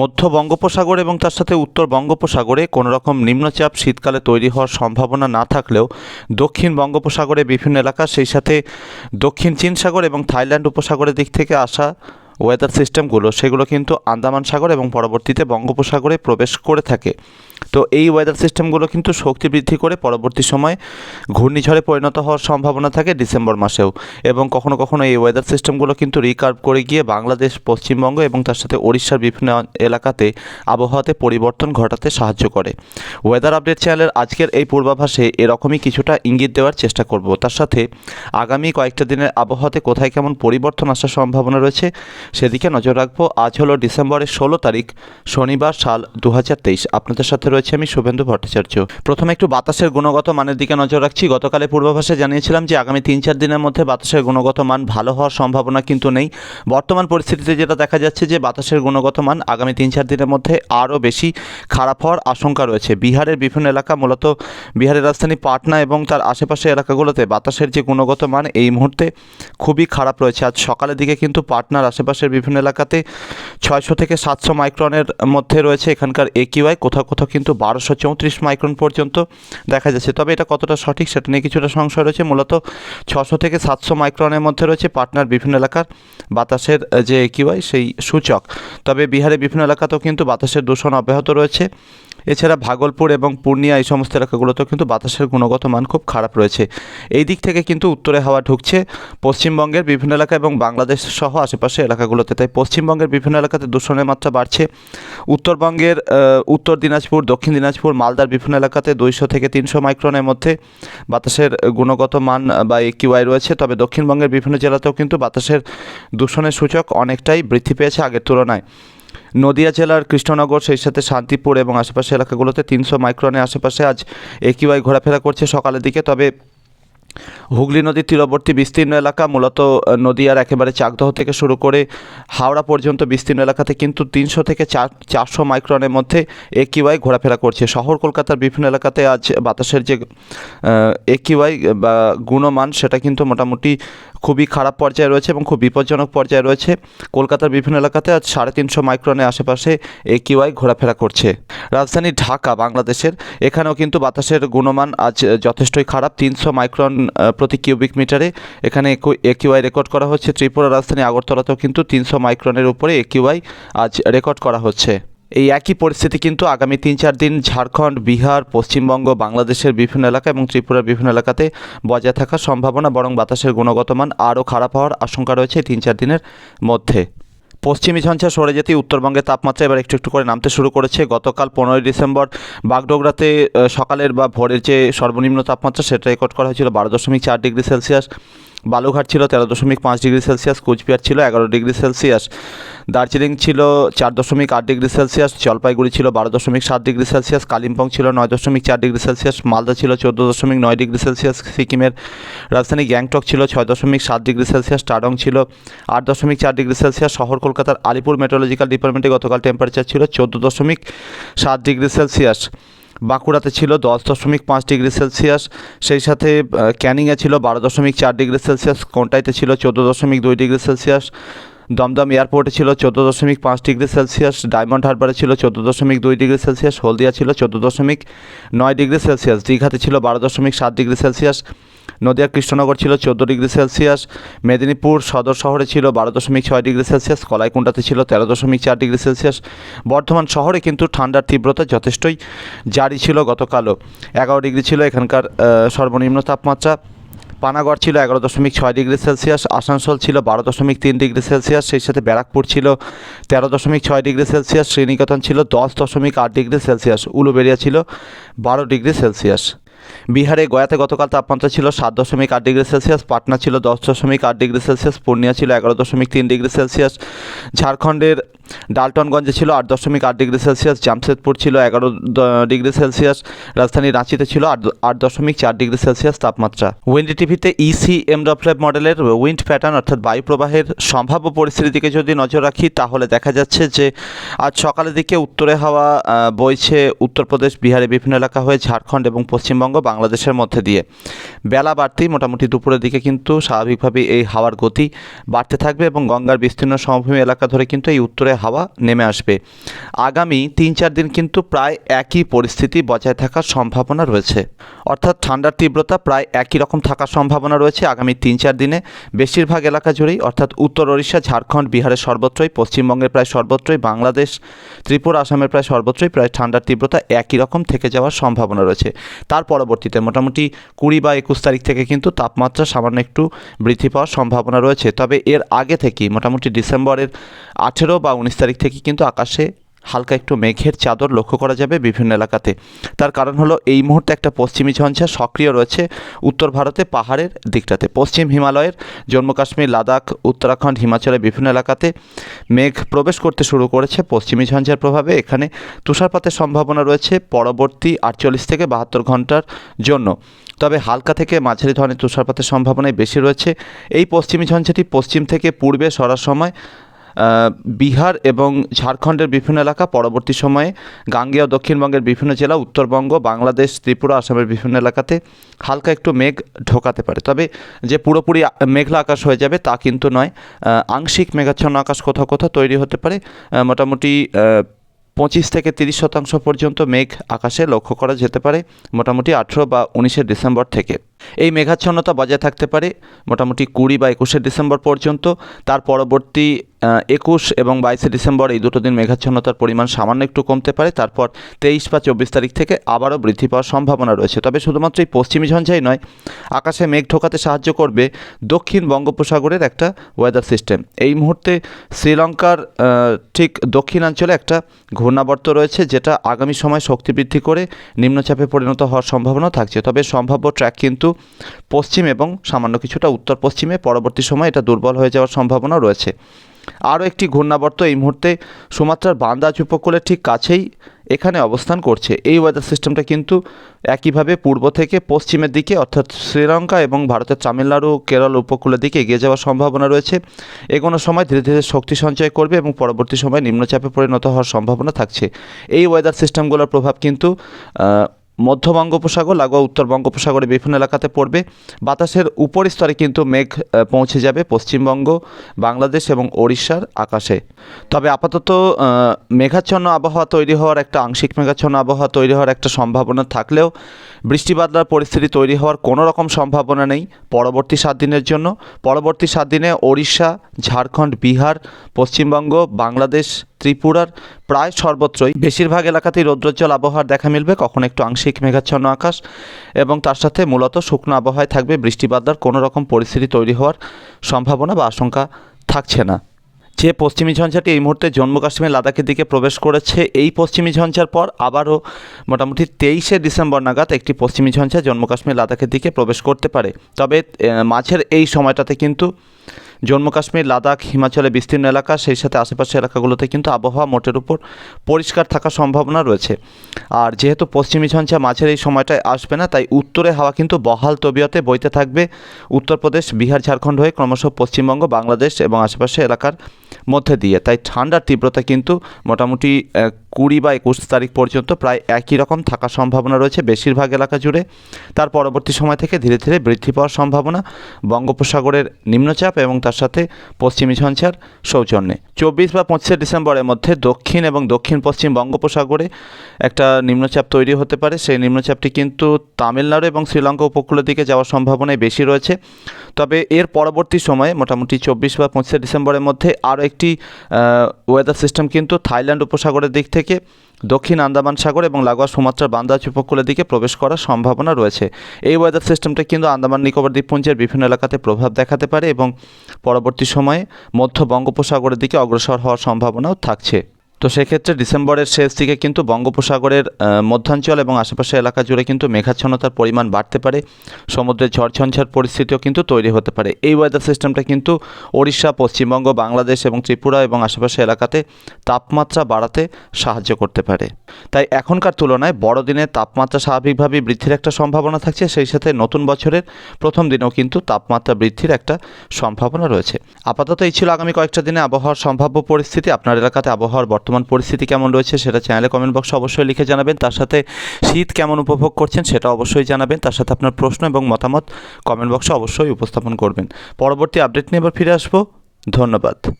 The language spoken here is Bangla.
মধ্য বঙ্গোপসাগর এবং তার সাথে উত্তর বঙ্গোপসাগরে কোনো রকম নিম্নচাপ শীতকালে তৈরি হওয়ার সম্ভাবনা না থাকলেও দক্ষিণ বঙ্গোপসাগরে বিভিন্ন এলাকা, সেই সাথে দক্ষিণ চীন সাগর এবং থাইল্যান্ড উপসাগরের দিক থেকে আসা ওয়েদার সিস্টেমগুলো সেগুলো কিন্তু আন্দামান সাগর এবং পরবর্তীতে বঙ্গোপসাগরে প্রবেশ করে থাকে। তো এই ওয়েদার সিস্টেমগুলো কিন্তু শক্তি বৃদ্ধি করে পরবর্তী সময়ে ঘূর্ণিঝড়ে পরিণত হওয়ার সম্ভাবনা থাকে ডিসেম্বর মাসেও। এবং কখনো কখনো এই ওয়েদার সিস্টেমগুলো কিন্তু রিকার্ভ করে গিয়ে বাংলাদেশ, পশ্চিমবঙ্গ এবং তার সাথে ওড়িশার বিভিন্ন এলাকাতে আবহাওয়াতে পরিবর্তন ঘটাতে সাহায্য করে। ওয়েদার আপডেট চ্যানেলের আজকের এই পূর্বাভাসে এরকমই কিছুটা ইঙ্গিত দেওয়ার চেষ্টা করব। তার সাথে আগামী কয়েকটা দিনের আবহাওয়াতে কোথায় কেমন পরিবর্তন আসার সম্ভাবনা রয়েছে সেদিকে নজর রাখব। আজ হলো ডিসেম্বরের ষোলো তারিখ, শনিবার সাল দু হাজার তেইশ। আপনাদের সাথে রয়েছে আমি শুভেন্দু ভট্টাচার্য। প্রথমে একটু বাতাসের গুণগত মানের দিকে নজর রাখছি। গতকালে পূর্বাভাসে জানিয়েছিলাম যে আগামী তিন চার দিনের মধ্যে বাতাসের গুণগত মান ভালো হওয়ার সম্ভাবনা কিন্তু নেই। বর্তমান পরিস্থিতিতে যেটা দেখা যাচ্ছে যে বাতাসের গুণগত মান আগামী তিন চার দিনের মধ্যে আরও বেশি খারাপ হওয়ার আশঙ্কা রয়েছে। বিহারের বিভিন্ন এলাকা, মূলত বিহারের রাজধানী পাটনা এবং তার আশেপাশের এলাকাগুলোতে বাতাসের যে গুণগত মান এই মুহূর্তে খুবই খারাপ রয়েছে। আজ সকালের দিকে কিন্তু পাটনার আশেপাশের বিভিন্ন এলাকাতে ছয়শো থেকে সাতশো মাইক্রনের মধ্যে রয়েছে এখানকার একিউআই কোথাও কোথাও কিন্তু বারোশো চৌত্রিশ মাইক্রন পর্যন্ত দেখা যাচ্ছে। তবে এটা কতটা সঠিক সেটা নিয়ে কিছুটা সংশয় রয়েছে। মূলত ছশো থেকে সাতশো মাইক্রনের মধ্যে রয়েছে পাটনার বিভিন্ন এলাকার বাতাসের যে একিউআই সেই সূচক। তবে বিহারের বিভিন্ন এলাকাতেও কিন্তু বাতাসের দূষণ অব্যাহত রয়েছে। এছাড়া ভাগলপুর এবং পূর্ণিয়া এই সমস্ত এলাকাগুলোতেও কিন্তু বাতাসের গুণগত মান খুব খারাপ রয়েছে। এই দিক থেকে কিন্তু উত্তরে হাওয়া ঢুকছে। পশ্চিমবঙ্গের বিভিন্ন এলাকা এবং বাংলাদেশ সহ আশেপাশে এলাকাগুলোতে। তাই পশ্চিমবঙ্গের বিভিন্ন এলাকাতে দূষণের মাত্রা বাড়ছে। উত্তরবঙ্গের উত্তর দিনাজপুর, দক্ষিণ দিনাজপুর, মালদার বিভিন্ন এলাকাতে দুইশো থেকে তিনশো মাইক্রনের মধ্যে বাতাসের গুণগত মান বা একিউআই রয়েছে। তবে দক্ষিণবঙ্গের বিভিন্ন জেলাতেও কিন্তু বাতাসের দূষণের সূচক অনেকটাই বৃদ্ধি পেয়েছে আগের তুলনায়। নদিয়া জেলার কৃষ্ণনগর, সেই সাথে শান্তিপুর এবং আশেপাশে এলাকাগুলোতে তিনশো মাইক্রনের আশেপাশে আজ একিউআই ঘোরাফেরা করছে সকালের দিকে। তবে হুগলি নদীর তীরবর্তী বিস্তীর্ণ এলাকা, মূলত নদী নদীয়ার একেবারে চাকদহ থেকে শুরু করে হাওড়া পর্যন্ত বিস্তীর্ণ এলাকাতে কিন্তু তিনশো থেকে চার, চারশো মাইক্রনের মধ্যে এ কিউআই ঘোরাফেরা করছে। শহর কলকাতার বিভিন্ন এলাকাতে আজ বাতাসের যে এ কিউআই বা গুণমান, সেটা কিন্তু মোটামুটি খুবই খারাপ পর্যায়ে রয়েছে এবং খুব বিপজ্জনক পর্যায়ে রয়েছে। কলকাতার বিভিন্ন এলাকাতে আজ সাড়ে তিনশো মাইক্রনের আশেপাশে একিউআই ঘোরাফেরা করছে। রাজধানী ঢাকা, বাংলাদেশের। এখানেও কিন্তু বাতাসের গুণমান আজ যথেষ্টই খারাপ। তিনশো মাইক্রন প্রতি কিউবিক মিটারে এখানে এ একিউআই রেকর্ড করা হচ্ছে। ত্রিপুরা রাজধানী আগরতলাতেও কিন্তু তিনশো মাইক্রনের উপরে একিউআই আজ রেকর্ড করা হচ্ছে। এই একই পরিস্থিতি কিন্তু আগামী তিন চার দিন ঝাড়খণ্ড, বিহার, পশ্চিমবঙ্গ, বাংলাদেশের বিভিন্ন এলাকা এবং ত্রিপুরার বিভিন্ন এলাকাতে বজায় থাকার সম্ভাবনা বরং বাতাসের গুণগত মান আরও খারাপ হওয়ার আশঙ্কা রয়েছে তিন চার দিনের মধ্যে। পশ্চিমী ঝঞ্ঝা সরে যেতে উত্তরবঙ্গের তাপমাত্রা এবার একটু একটু করে নামতে শুরু করেছে। গতকাল পনেরোই ডিসেম্বর বাগডোগরাতে সকালের বা ভোরের যে সর্বনিম্ন তাপমাত্রা সেটা রেকর্ড করা হয়েছিল বারো দশমিক চার ডিগ্রি সেলসিয়াস। বালুঘাট ছিল তেরো দশমিক পাঁচ ডিগ্রি সেলসিয়াস, কোচবিহার ছিল এগারো ডিগ্রি সেলসিয়াস, দার্জিলিং ছিল চার দশমিক আট ডিগ্রি সেলসিয়াস, জলপাইগুড়ি ছিল বারো দশমিক সাত ডিগ্রি সেলসিয়াস, কালিম্পং ছিল নয় দশমিক চার ডিগ্রি সেলসিয়াস, মালদা ছিল চোদ্দ দশমিক নয় ডিগ্রি সেলসিয়াস, সিকিমের রাজধানী গ্যাংটক ছিল ছয় দশমিক সাত ডিগ্রি সেলসিয়াস, টাডং ছিল আট দশমিক চার ডিগ্রি সেলসিয়াস, শহর কলকাতার আলিপুর মেট্রোলজিক্যাল ডিপার্টমেন্টে গতকাল টেম্পারেচার ছিল চোদ্দ দশমিক সাত ডিগ্রি সেলসিয়াস। বাঁকুড়াতে ছিল দশ দশমিক পাঁচ ডিগ্রি সেলসিয়াস। সেই সাথে ক্যানিংয়ে ছিল বারো দশমিক চার ডিগ্রি সেলসিয়াস, কোনটাইতে ছিল চোদ্দ দশমিক দুই ডিগ্রি সেলসিয়াস। দমদম এয়ারপোর্টে ছিল চোদ্দ দশমিক পাঁচ ডিগ্রি সেলসিয়াস, ডায়মন্ড হারবারে ছিল চোদ্দ দশমিক দুই ডিগ্রি সেলসিয়াস, হলদিয়া ছিল চোদ্দ দশমিক নয় ডিগ্রি সেলসিয়াস, দীঘাতে ছিল বারো দশমিক সাত ডিগ্রি সেলসিয়াস, নদিয়া কৃষ্ণনগর ছিল চোদ্দ ডিগ্রি সেলসিয়াস, মেদিনীপুর সদর শহরে ছিল বারো দশমিক ছয় ডিগ্রি সেলসিয়াস, কলাইকুণ্ডাতে ছিল তেরো দশমিক চার ডিগ্রি সেলসিয়াস। বর্ধমান শহরে কিন্তু ঠান্ডার তীব্রতা যথেষ্টই জারি ছিল গতকালও। এগারো ডিগ্রি ছিল এখানকার সর্বনিম্ন তাপমাত্রা। পানাগড় ছিল এগারো দশমিক ছয় ডিগ্রি সেলসিয়াস, আসানসোল ছিল বারো দশমিক তিন ডিগ্রি সেলসিয়াস, সেই সাথে ব্যারাকপুর ছিল তেরো দশমিক ছয় ডিগ্রি সেলসিয়াস, শ্রীনিকেতন ছিল দশ দশমিক আট ডিগ্রি সেলসিয়াস উলুবেরিয়া ছিল বারো ডিগ্রি সেলসিয়াস। বিহারে গয়াতে গতকাল তাপমাত্রা ছিল সাত দশমিক আট ডিগ্রি সেলসিয়াস, পাটনা ছিল দশ দশমিক আট ডিগ্রি সেলসিয়াস, পূর্ণিয়া ছিল এগারো দশমিক তিন ডিগ্রি সেলসিয়াস, ঝাড়খণ্ডের ডালটনগঞ্জে ছিল আট দশমিক আট ডিগ্রি সেলসিয়াস, জামশেদপুর ছিল এগারো ডিগ্রি সেলসিয়াস, রাজধানী রাঁচিতে ছিল আট আট দশমিক চার ডিগ্রি সেলসিয়াস তাপমাত্রা। উইন্ডি টিভিতে ইসি এম এমডব্লিউ মডেলের উইন্ড প্যাটার্ন অর্থাৎ বায়ু প্রবাহের সম্ভাব্য পরিস্থিতিকে যদি নজর রাখি, তাহলে দেখা যাচ্ছে যে আজ সকালের দিকে উত্তরে হাওয়া বইছে উত্তরপ্রদেশ, বিহারের বিভিন্ন এলাকা হয়ে ঝাড়খণ্ড এবং পশ্চিমবঙ্গ বাংলাদেশের মধ্যে দিয়ে। বেলা বাড়তেই মোটামুটি দুপুরের দিকে কিন্তু স্বাভাবিকভাবেই এই হাওয়ার গতি বাড়তে থাকবে এবং গঙ্গার বিস্তীর্ণ সমভূমি এলাকা ধরে কিন্তু এই উত্তরে হাওয়া নেমে আসবে। আগামী তিন চার দিন কিন্তু প্রায় একই পরিস্থিতি বজায় থাকার সম্ভাবনা রয়েছে। অর্থাৎ ঠান্ডার তীব্রতা প্রায় একই রকম থাকার সম্ভাবনা রয়েছে আগামী তিন চার দিনে। বেশিরভাগ এলাকা জুড়েই, অর্থাৎ উত্তর ওড়িশা, ঝাড়খণ্ড, বিহারের সর্বত্রই, পশ্চিমবঙ্গের প্রায় সর্বত্রই, বাংলাদেশ, ত্রিপুরা, আসামের প্রায় সর্বত্রই প্রায় ঠান্ডার তীব্রতা একই রকম থেকে যাওয়ার সম্ভাবনা রয়েছে। তার পরবর্তীতে মোটামুটি কুড়ি বা একুশ তারিখ থেকে কিন্তু তাপমাত্রা সামান্য একটু বৃদ্ধি পাওয়ার সম্ভাবনা রয়েছে। তবে এর আগে থেকেই মোটামুটি ডিসেম্বরের আঠেরো বা উনিশ তারিখ থেকে কিন্তু আকাশে হালকা একটু মেঘের চাদর লক্ষ্য করা যাবে বিভিন্ন এলাকাতে। তার কারণ হলো, এই মুহূর্তে একটা পশ্চিমী ঝঞ্ঝা সক্রিয় রয়েছে উত্তর ভারতে পাহাড়ের দিকটাতে। পশ্চিম হিমালয়ের জম্মু কাশ্মীর, লাদাখ, উত্তরাখণ্ড, হিমাচলের বিভিন্ন এলাকাতে মেঘ প্রবেশ করতে শুরু করেছে পশ্চিমী ঝঞ্ঝার প্রভাবে। এখানে তুষারপাতের সম্ভাবনা রয়েছে পরবর্তী আটচল্লিশ থেকে বাহাত্তর ঘণ্টার জন্য। তবে হালকা থেকে মাঝারি ধরনের তুষারপাতের সম্ভাবনাই বেশি রয়েছে। এই পশ্চিমী ঝঞ্ঝাটি পশ্চিম থেকে পূর্বে সরার সময় বিহার এবং ঝাড়খণ্ডের বিভিন্ন এলাকা পরবর্তী সময়ে গাঙ্গেয় দক্ষিণবঙ্গের বিভিন্ন জেলা, উত্তরবঙ্গ, বাংলাদেশ, ত্রিপুরা, আসামের বিভিন্ন এলাকাতে হালকা একটু মেঘ ঢোকাতে পারে। তবে যে পুরোপুরি মেঘলা আকাশ হয়ে যাবে তা কিন্তু নয় আংশিক মেঘাচ্ছন্ন আকাশ কোথাও কোথাও তৈরি হতে পারে। মোটামুটি পঁচিশ থেকে তিরিশ শতাংশ পর্যন্ত মেঘ আকাশে লক্ষ্য করা যেতে পারে, মোটামুটি আঠেরো বা উনিশে ডিসেম্বর থেকে। এই মেঘাচ্ছন্নতা বজায় থাকতে পারে মোটামুটি কুড়ি বা একুশে ডিসেম্বর পর্যন্ত। তার পরবর্তী একুশ এবং বাইশে ডিসেম্বর এই দুটো দিন মেঘাচ্ছন্নতার পরিমাণ সামান্য একটু কমতে পারে। তারপর তেইশ বা চব্বিশ তারিখ থেকে আবারও বৃদ্ধি পাওয়ার সম্ভাবনা রয়েছে। তবে শুধুমাত্র এই পশ্চিমী ঝঞ্ঝাই নয়, আকাশে মেঘ ঢোকাতে সাহায্য করবে দক্ষিণ বঙ্গোপসাগরের একটা ওয়েদার সিস্টেম এই মুহূর্তে শ্রীলঙ্কার ঠিক দক্ষিণাঞ্চলে একটা ঘূর্ণাবর্ত রয়েছে যেটা আগামী সময় শক্তি বৃদ্ধি করে নিম্নচাপে পরিণত হওয়ার সম্ভাবনা থাকছে। তবে সম্ভাব্য ট্র্যাক কিন্তু পশ্চিম এবং সামান্য কিছুটা উত্তর পশ্চিমে পরবর্তী সময় এটা দুর্বল হয়ে যাওয়ার সম্ভাবনা রয়েছে। আরও একটি ঘূর্ণাবর্ত এই মুহূর্তে সুমাত্রার বান্দাজ উপকূলের ঠিক কাছেই এখানে অবস্থান করছে। এই ওয়েদার সিস্টেমটা কিন্তু একইভাবে পূর্ব থেকে পশ্চিমের দিকে, অর্থাৎ শ্রীলঙ্কা এবং ভারতের তামিলনাড়ু, কেরল উপকূলের দিকে এগিয়ে যাওয়ার সম্ভাবনা রয়েছে। এগোনোর সময় ধীরে ধীরে শক্তি সঞ্চয় করবে এবং পরবর্তী সময় নিম্নচাপে পরিণত হওয়ার সম্ভাবনা থাকছে। এই ওয়েদার সিস্টেমগুলোর প্রভাব কিন্তু মধ্য বঙ্গোপসাগর, লাগোয়া উত্তর বঙ্গোপসাগরে বিভিন্ন এলাকাতে পড়বে। বাতাসের উপর স্তরে কিন্তু মেঘ পৌঁছে যাবে পশ্চিমবঙ্গ, বাংলাদেশ এবং ওড়িশার আকাশে। তবে আপাতত মেঘাচ্ছন্ন আবহাওয়া তৈরি হওয়ার একটা, আংশিক মেঘাচ্ছন্ন আবহাওয়া তৈরি হওয়ার একটা সম্ভাবনা থাকলেও বৃষ্টি বাদলার পরিস্থিতি তৈরি হওয়ার কোনো রকম সম্ভাবনা নেই পরবর্তী সাত দিনের জন্য। পরবর্তী সাত দিনে ওড়িশা, ঝাড়খণ্ড, বিহার, পশ্চিমবঙ্গ, বাংলাদেশ ত্রিপুরার প্রায় সর্বত্রই। বেশিরভাগ এলাকাতেই রৌদ্রোজ্জ্বল আবহাওয়ার দেখা মিলবে, কখন একটু আংশিক মেঘাচ্ছন্ন আকাশ এবং তার সাথে মূলত শুকনো আবহাওয়ায় থাকবে বৃষ্টি বাদলার কোনো রকম পরিস্থিতি তৈরি হওয়ার সম্ভাবনা বা আশঙ্কা থাকছে না। যে পশ্চিমী ঝঞ্ঝাটি এই মুহূর্তে জম্মু কাশ্মীর লাদাখের দিকে প্রবেশ করেছে, এই পশ্চিমী ঝঞ্ঝার পর আবারও মোটামুটি তেইশে ডিসেম্বর নাগাদ একটি পশ্চিমী ঝঞ্ঝা জম্মু কাশ্মীর লাদাখের দিকে প্রবেশ করতে পারে। তবে মাঝের এই সময়টাতে কিন্তু জম্মু কাশ্মীর, লাদাখ হিমাচলে বিস্তীর্ণ এলাকা, সেই সাথে আশেপাশের এলাকাগুলোতে কিন্তু আবহাওয়া মোটের উপর পরিষ্কার থাকার সম্ভাবনা রয়েছে। আর যেহেতু পশ্চিমী ঝঞ্ঝা মাঝের এই সময়টায় আসবে না, তাই উত্তরে হাওয়া কিন্তু বহাল তবিয়তে বইতে থাকবে। উত্তরপ্রদেশ, বিহার, ঝাড়খণ্ড হয়ে ক্রমশ পশ্চিমবঙ্গ, বাংলাদেশ এবং আশেপাশে এলাকার মধ্যে দিয়ে। তাই ঠান্ডার তীব্রতা কিন্তু মোটামুটি কুড়ি বা একুশ তারিখ পর্যন্ত প্রায় একই রকম থাকার সম্ভাবনা রয়েছে বেশিরভাগ এলাকা জুড়ে। তার পরবর্তী সময় থেকে ধীরে ধীরে বৃদ্ধি পাওয়ার সম্ভাবনা, বঙ্গোপসাগরের নিম্নচাপ এবং তার সাথে পশ্চিমী ঝঞ্ঝার সৌজন্যে। চব্বিশ বা পঁচিশে ডিসেম্বরের মধ্যে দক্ষিণ এবং দক্ষিণ পশ্চিম বঙ্গোপসাগরে একটা নিম্নচাপ তৈরি হতে পারে। সেই নিম্নচাপটি কিন্তু তামিলনাড়ু এবং শ্রীলঙ্কা উপকূলের দিকে যাওয়ার সম্ভাবনাই বেশি রয়েছে। তবে এর পরবর্তী সময়ে মোটামুটি চব্বিশ বা পঁচিশে ডিসেম্বরের মধ্যে আরও একটি ওয়েদার সিস্টেম কিন্তু থাইল্যান্ড উপসাগরের দিক থেকে দক্ষিণ আন্দামান সাগর এবং লাগোয়া সুমাত্রার বান্দাজ উপকূলের দিকে প্রবেশ করার সম্ভাবনা রয়েছে। এই ওয়েদার সিস্টেমটা কিন্তু আন্দামান নিকোবর দ্বীপপুঞ্জের বিভিন্ন এলাকাতে প্রভাব দেখাতে পারে এবং পরবর্তী সময়ে মধ্য বঙ্গোপসাগরের দিকে অগ্রসর হওয়ার সম্ভাবনাও থাকছে। তো সেক্ষেত্রে ডিসেম্বরের শেষ দিকে কিন্তু বঙ্গোপসাগরের মধ্যাঞ্চল এবং আশেপাশের এলাকা জুড়ে কিন্তু মেঘাচ্ছন্নতার পরিমাণ বাড়তে পারে। সমুদ্রের ঝড়ঝঞ্ঝার পরিস্থিতিও কিন্তু তৈরি হতে পারে। এই ওয়েদার সিস্টেমটা কিন্তু ওড়িশা, পশ্চিমবঙ্গ, বাংলাদেশ এবং ত্রিপুরা এবং আশেপাশের এলাকাতে তাপমাত্রা বাড়াতে সাহায্য করতে পারে। তাই এখনকার তুলনায় বড়দিনের তাপমাত্রা স্বাভাবিকভাবেই বৃদ্ধির একটা সম্ভাবনা থাকছে। সেই সাথে নতুন বছরের প্রথম দিনেও কিন্তু তাপমাত্রা বৃদ্ধির একটা সম্ভাবনা রয়েছে। আপাতত এই ছিল আগামী কয়েকটা দিনে আবহাওয়ার সম্ভাব্য পরিস্থিতি। আপনার এলাকাতে আবহাওয়ার বর্তমান পরিস্থিতি কেমন রয়েছে সেটা চ্যানেলে কমেন্ট বক্সে অবশ্যই লিখে জানাবেন। তার সাথে শীত কেমন উপভোগ করছেন সেটা অবশ্যই জানাবেন। তার সাথে আপনার প্রশ্ন এবং মতামত কমেন্ট বক্সে অবশ্যই উপস্থাপন করবেন। পরবর্তী আপডেট নিয়ে এবার ফিরে আসব। ধন্যবাদ।